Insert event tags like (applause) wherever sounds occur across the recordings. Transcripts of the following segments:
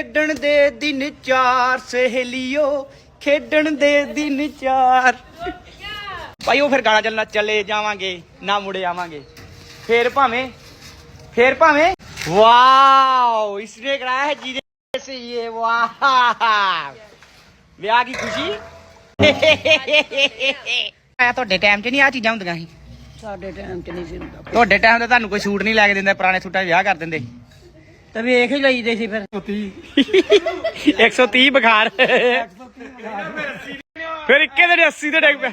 ਖੇਡਣ ਦੇ ਦਿਨ ਚਾਰ ਸਹੇਲੀਓ ਖੇਡਣ ਦੇ ਦਿਨ ਚਾਰ ਭਾਈ ਉਹ ਫਿਰ ਗਾਣਾ ਚੱਲਣਾ ਚੱਲੇ ਜਾਵਾਂਗੇ ਨਾ ਮੁੜੇ ਆਵਾਂਗੇ ਫੇਰ ਭਾਵੇਂ ਫੇਰ ਭਾਵੇਂ ਵਾਓ ਇਸਨੇ ਕਰਾਇਆ ਹੈ ਜੀ से ये वाह ਵਿਆਹ ਕੀ ਖੁਸ਼ੀ ਆ ਤੁਹਾਡੇ ਟਾਈਮ 'ਚ ਨਹੀਂ ਆ ਚੀਜ਼ਾਂ ਹੁੰਦੀਆਂ ਸੀ ਸਾਡੇ ਟਾਈਮ 'ਚ ਨਹੀਂ ਸੀ ਹੁੰਦਾ ਤੁਹਾਡੇ ਟਾਈਮ ਤੇ ਤੁਹਾਨੂੰ ਕੋਈ ਸੂਟ ਨਹੀਂ ਲੈ ਕੇ ਦਿੰਦੇ ਪੁਰਾਣੇ ਸੂਟਾਂ 'ਚ ਵਿਆਹ ਕਰ ਦਿੰਦੇ ਤੇ ਵੇਖ ਹੀ ਲਈਦੇ ਸੀ ਫਿਰ। 130 ਬੁਖਾਰ। ਫਿਰ ਇੱਕੇ ਦਿਨ 80 ਤੇ ਡਿੱਗ ਪਿਆ।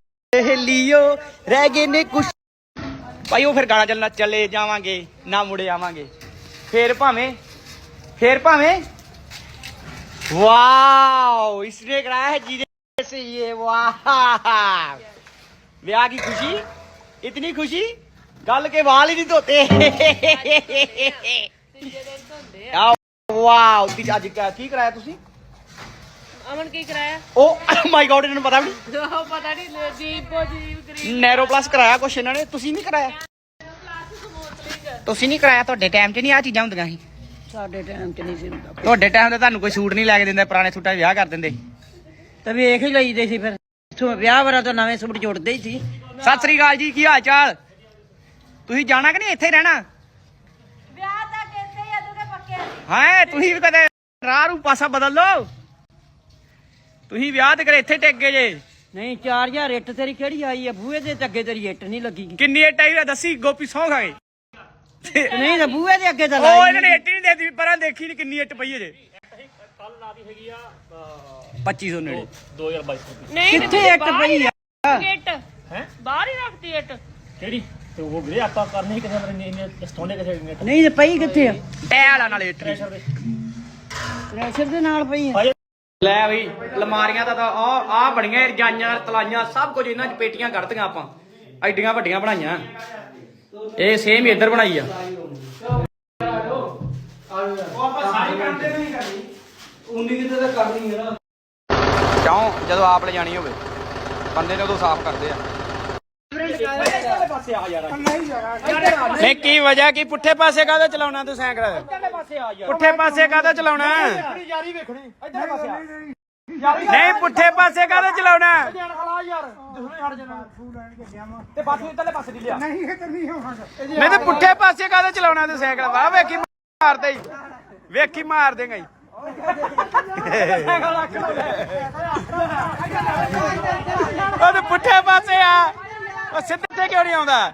ਸਹੇਲੀਓ ਰਹਿ ਗਏ ਨੇ ਕੁਛ ਭਾਈ ਉਹ ਫਿਰ ਗਾਣਾ ਚੱਲਣਾ ਚੱਲੇ ਜਾਵਾਂਗੇ ਨਾ ਮੁੜੇ ਆਵਾਂਗੇ ਫੇਰ ਭਾਵੇਂ ਫੇਰ ਭਾਵੇਂ ਵਾਓ ਇਸਨੇ ਕਰਾਇਆ ਹੈ ਜੀ से ये वाह ਵਿਆਹ ਕੀ ਖੁਸ਼ੀ ਇਤਨੀ ਖੁਸ਼ੀ ਗੱਲ ਕੇ ਵਾਲ ਹੀ ਨਹੀਂ ਧੋਤੇ ਆ ਵਾਓ ਤੀ ਅੱਜ ਕਿਆ- ਕੀ ਕਰਾਇਆ ਤੁਸੀਂ ਅਮਨ ਕੀ ਕਰਾਇਆ ਉਹ ਮਾਈ ਗॉड ਇਹਨਾਂ ਨੂੰ ਪਤਾ ਵੀ ਉਹ (laughs) ਪਤਾ ਨਹੀਂ ਦੀਪੋ ਜੀ ਗਰੀਬ ਨਹੀਂ ਨੈਰੋ ਪਲੱਸ ਕਰਾਇਆ ਕੁਛ ਇਹਨਾਂ ਨੇ? ਤੁਸੀਂ ਨਹੀਂ ਕਰਾਇਆ? ਤੁਸੀਂ ਨਹੀਂ ਕਰਾਇਆ? ਤੁਹਾਡੇ ਟਾਈਮ 'ਚ ਨਹੀਂ ਆ ਚੀਜ਼ਾਂ ਹੁੰਦੀਆਂ ਸੀ? ਸਾਡੇ ਟਾਈਮ 'ਚ ਨਹੀਂ ਸੀ ਹੁੰਦਾ ਤੁਹਾਡੇ ਟਾਈਮ ਤੇ ਤੁਹਾਨੂੰ ਕੋਈ ਸੂਟ ਨਹੀਂ ਲੈ ਕੇ ਦਿੰਦੇ ਪੁਰਾਣੇ ਸੂਟਾਂ 'ਚ ਵਿਆਹ ਕਰ ਦਿੰਦੇ। ਤੇ ਵੇਖ ਹੀ ਲਈਦੇ ਸੀ ਫਿਰ। ਇੱਥੋਂ ਵਿਆਹ ਵਰਾ ਤੋਂ ਨਵੇਂ ਸੂਟ ਜੁੜਦੇ ਹੀ ਸੀ। ਸਤਿ ਸ੍ਰੀ ਅਕਾਲ ਜੀ ਕੀ ਹਾਲ ਚਾਲ? ਤੁਸੀਂ ਜਾਣਾ ਕਿ ਨਹੀਂ ਇੱਥੇ ਹੀ ਰਹਿਣਾ? ਵਿਆਹ ਤਾਂ ਕਹਿੰਦੇ ਆ ਤੂੰ ਪੱਕੇ ਹਾਂ ਤੁਸੀਂ ਵੀ ਕਦੇ ਰਾਹ ਨੂੰ ਪਾਸਾ ਬਦਲ ਲਓ। ਤੁਸੀਂ ਵਿਆਹ ਤੇ ਕਰੇ ਇੱਥੇ ਟਿਕ ਗਏ ਜੇ? ਨਹੀਂ 4000 ਇੱਟ ਤੇਰੀ ਕਿਹੜੀ ਆਈ ਆ? ਬੂਹੇ ਦੇ ਅੱਗੇ ਤੇਰੀ ਇੱਟ ਨਹੀਂ ਲੱਗੀ। ਕਿੰਨੀ ਇੱਟ ਆਈ ਆ? ਦੱਸੀ ਗੋਪੀ ਸੌਂ ਖਾ ਗਏ। ਤੇ ਨਹੀਂ ਤਾਂ ਬੂਹੇ ਦੇ ਅੱਗੇ ਤਾਂ ਉਹ ਲਾਈ ਇਹਨਾਂ ਨੇ ਇੱਟ ਹੀ ਨਹੀਂ ਦੇਦੀ ਪਰਾਂ ਦੇਖੀ ਨੀ ਕਿੰਨੀ ਇੱਟ ਪਈ ਹੈ ਜੇ। ਕੱਲ ਲਾਦੀ ਹੈਗੀ ਆ 2500 ਨੇੜੇ। ਨਹੀਂ ਕਿੱਥੇ ਇੱਟ ਪਈ ਆ? ਇੱਟ। ਹੈ? ਬਾਹਰ ਹੀ ਰੱਖਤੀ ਇੱਟ। ਕਿਹੜੀ? ਤੇ ਉਹ ਵੀਰੇ ਆਪਾਂ ਕਰਨੀ ਇੰਨੇ ਸਟੋਨੇ ਕਿਸੇ ਨੇ ਨਹੀਂ ਤੇ ਪਈ ਕਿੱਥੇ ਆ? ਟੈਲਾ ਨਾਲ ਇੱਟ ਨੀ। ਪ੍ਰੈਸ਼ਰ ਦੇ। ਨਾਲ ਪਈ ਆ। ਲੈ ਬਈ ਲਮਾਰੀਆਂ ਦਾ ਤਾਂ ਆ ਆ ਬੜੀਆਂ ਰਜਾਈਆਂ ਤਲਾਈਆਂ ਸਭ ਕੁਝ ਇਹਨਾਂ 'ਚ ਪੇਟੀਆਂ ਕੱਢਤੀਆਂ ਆਪਾਂ ਐਡੀਆਂ ਵੱਡੀਆਂ ਬਣਾਈਆਂ ਇਹ ਸੇਮ ਹੀ ਇੱਧਰ ਬਣਾਈ ਆ ਕਿਉਂ ਜਦੋਂ ਆਪ ਲੈ ਜਾਣੀ ਹੋਵੇ ਬੰਦੇ ਨੇ ਉਦੋਂ ਸਾਫ਼ ਕਰਦੇ ਆ ਨਹੀਂ ਕੀ ਵਜ੍ਹਾ ਕੀ ਪੁੱਠੇ ਪਾਸੇ ਕਾਹਦਾ ਚਲਾਉਣਾ ਤੂੰ ਸਾਈਕਲ ਪੁੱਠੇ ਪਾਸੇ ਕਾਹਦਾ ਚਲਾਉਣਾ? ਨਹੀਂ ਪੁੱਠੇ ਪਾਸੇ ਕਾਹਦਾ ਚਲਾਉਣਾ? ਨਹੀਂ ਤੇ ਪੁੱਠੇ ਪਾਸੇ ਕਾਹਦਾ ਚਲਾਉਣਾ ਤੂੰ ਸਾਈਕਲ? ਵਾਹ ਵੇਖੀ ਮਾਰਦੇ ਹੀ ਵੇਖੀ ਮਾਰ ਦੇਗਾ ਹੀ ਉਹ ਤੇ ਪੁੱਠੇ ਪਾਸੇ ਆ। ਉਹ ਸਿੱਧੇ ਤੇ ਕਿਉਂ ਨਹੀਂ ਆਉਂਦਾ?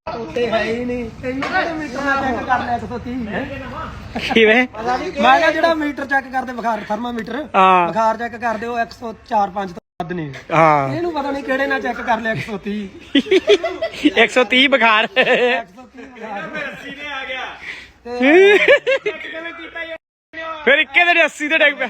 ਪੁੱਠੇ ਹੈ ਹੀ ਨਹੀਂ। ਤੈਨੂੰ ਕਿਹੜੇ ਮੀਟਰ ਨਾਲ ਚੈੱਕ ਕਰ ਲਿਆ 130 ਕਿਵੇਂ? ਮੈਂ ਕਿਹਾ ਜਿਹੜਾ ਮੀਟਰ ਚੈੱਕ ਕਰਦੇ ਬੁਖਾਰ ਥਰਮਾਮੀਟਰ ਹਾਂ। ਬੁਖਾਰ ਚੈੱਕ ਕਰਦੇ ਉਹ 104 5 ਤੋਂ ਵੱਧ ਨਹੀਂ। ਹਾਂ। ਇਹਨੂੰ ਪਤਾ ਨਹੀਂ ਕਿਹੜੇ ਨਾਲ ਚੈੱਕ ਕਰ ਲਿਆ 130 130 ਬੁਖਾਰ। (laughs) ਫਿਰ ਇੱਕੇ ਦਿਨ 80 ਤੇ ਡਿੱਗ ਪਿਆ।